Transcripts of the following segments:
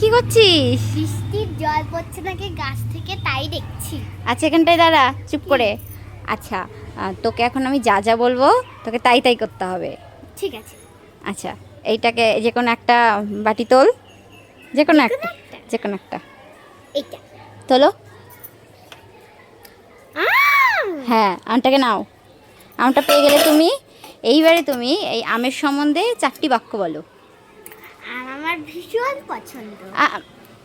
কি করছিস? বৃষ্টির জল পড়ছে নাকি গাছ থেকে তাই দেখছি। আচ্ছা এখানটায় দাঁড়া চুপ করে। আচ্ছা তোকে এখন আমি যা যা বলব তোকে তাই তাই করতে হবে। ঠিক আছে। আচ্ছা এইটাকে যে কোনো একটা বাটি তোল। যে কোনো একটা? যে কোনো একটা। এইটা। তোলো। হ্যাঁ আমটাকে নাও। আমটা পেয়ে গেলে তুমি এইবারে তুমি এই আমের সম্বন্ধে চারটি বাক্য বলো। আমার ভীষণ পছন্দ।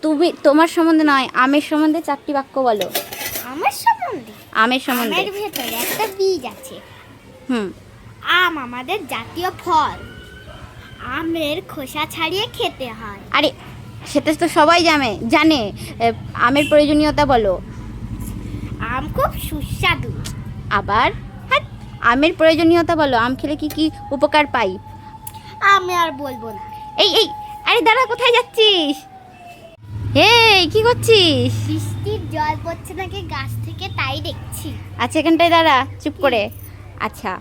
তুমি তোমার সম্বন্ধে নয় আমের সম্বন্ধে চারটি বাক্য বলো। আমার সম্বন্ধে? আমের সম্বন্ধে। আমের ভেতরে একটা বীজ আছে। হুম। আম আমাদের জাতীয় ফল। আমের খোসা ছাড়িয়ে খেতে হয়। আরে সেটা তো সবাই জানে জানে। আমের প্রয়োজনীয়তা বলো। আম খুব সুস্বাদু। আবার? হ্যাঁ আমের প্রয়োজনীয়তা বলো। আম খেলে কি কি উপকার পাই? আমি আর বলব না। এই এই আরে দাঁড়া কোথায় যাচ্ছিস? এই কি করছিস? বৃষ্টির জল পড়ছে নাকি গাছ থেকে তাই দেখছি। আচ্ছা এখানটায় দাঁড়া চুপ করে। আচ্ছা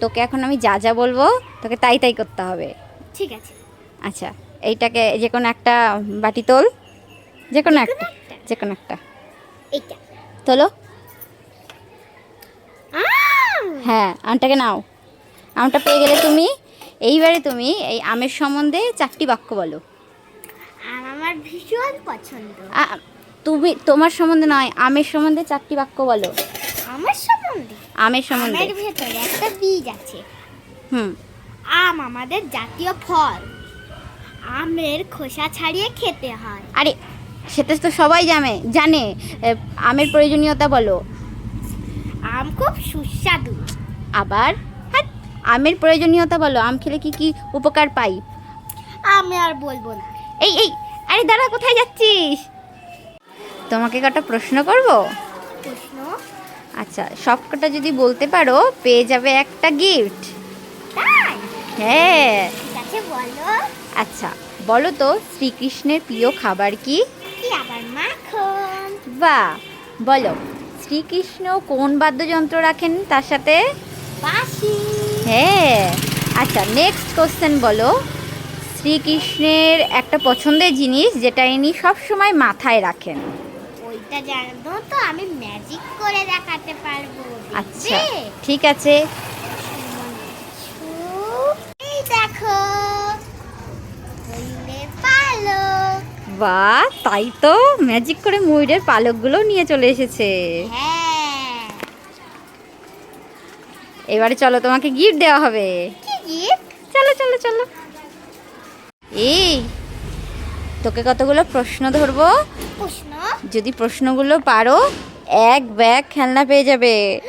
তোকে এখন আমি যা যা বলব তোকে তাই তাই করতে হবে। ঠিক আছে। আচ্ছা এইটাকে যে কোনো একটা বাটি তোল। যে কোনো একটা একটা? যে কোনো একটা। এইটা। তোলো। হ্যাঁ আমটাকে নাও। আমটা পেয়ে গেলে তুমি এইবারে তুমি এই আমের সম্বন্ধে চারটি বাক্য বলো। আম আমার ভীষণ পছন্দ। তুমি তোমার সম্বন্ধে নয় আমের সম্বন্ধে চারটি বাক্য বলো। আমার সম্বন্ধে? আমের সম্বন্ধে। আমের ভেতরে একটা বীজ আছে। হুম। আম আমাদের জাতীয় ফল। আমের খোসা ছাড়িয়ে খেতে হয়। আরে সেটা তো সবাই জানে জানে। আমের প্রয়োজনীয়তা বলো। আম খুব সুস্বাদু। আবার? আমের প্রয়োজনীয়তা বলো আম খেলে কি কি উপকার পাই? আমি আর বলব না। এই এই আরে দাঁড়া কোথায় যাচ্ছিস? তোমাকে কটা প্রশ্ন করব? প্রশ্ন? আচ্ছা সব কটা যদি বলতে পারো পেয়ে যাবে একটা গিফট হ্যাঁ। বলো। আচ্ছা বলো তো শ্রীকৃষ্ণের প্রিয় খাবার কি? মাখন? বা বলো শ্রীকৃষ্ণ কোন বাদ্যযন্ত্র রাখেন তার সাথে? বাসি হ্যাঁ। আচ্ছা নেক্সট কোশ্চেন বলো। শ্রীকৃষ্ণের একটা পছন্দের জিনিস যেটা ইনি সবসময় মাথায় রাখেন। ওইটা জানো তো আমি ম্যাজিক করে দেখাতে পারব আচ্ছা ঠিক আছে। এই দেখো বা তাই তো ম্যাজিক করে ময়ূরের পালকগুলো নিয়ে চলে এসেছে। হ্যাঁ এবারে চলো তোমাকে গিফট দেওয়া হবে। চলো চলো চলো। এই তোকে কতগুলো প্রশ্ন ধরবো? প্রশ্ন? যদি প্রশ্নগুলো পারো এক ব্যাগ খেলনা পেয়ে যাবে।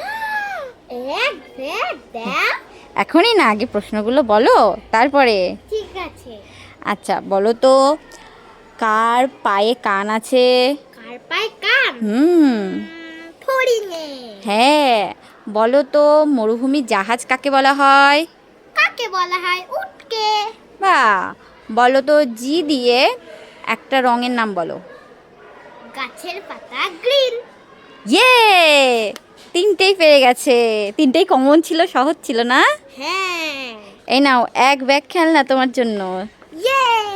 এক ব্যাগ? এখনই না আগে প্রশ্নগুলো বলো তারপরে। ঠিক আছে। আচ্ছা বলো তো কার পায়ে কান আছে? কার পায় কান? হুম। হ্যাঁ বলো তো মরুভূমির জাহাজ কাকে বলা হয়? কাকে বলা হয়? উটকে। বা বলো তো জি দিয়ে একটা রঙের নাম বলো। গাছের পাতা গ্রিন। ইয়ে! তিনটেই পেয়ে গেছে। তিনটেই কমন ছিল সহজ ছিল না? হ্যাঁ। এই নাও এক ব্যাগ খেলনা তোমার জন্য। ইয়ে!